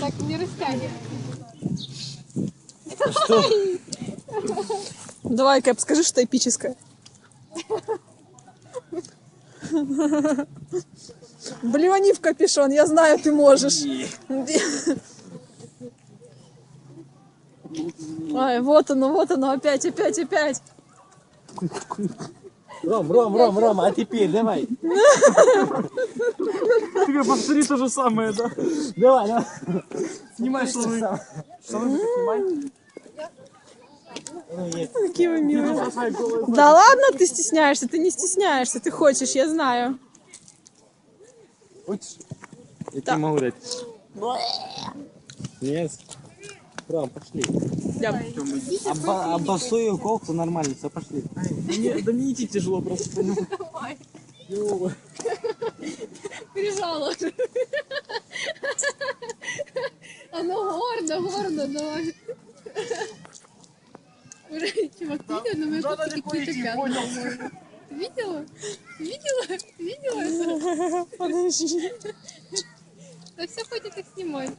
так не растягивай. Давай, Кэп, скажи что-то эпическое. Блевани в капюшон, я знаю, ты можешь. Ай, вот оно, вот оно, опять, опять, опять. Ром, Ром, Ром, Ром, а теперь давай. Ты повтори то же самое, да? Давай, давай. Снимай штаны. Штаны снимай. Какие вы милые. Да ладно, ты стесняешься, ты не стесняешься, ты хочешь, я знаю. Хочешь? Я Да. тебе могу дать. Нет. Ром, пошли. Я- Обо- нормально, все, пошли. Да мне, да мне идти тяжело просто. понял? Ё, Прижала. Оно гордо, гордо, давай. Чувак, видел, на моей Надо кофте далеко какие-то пятна. видела? Видела? Видела это? Подожди. Да все, хватит их снимать.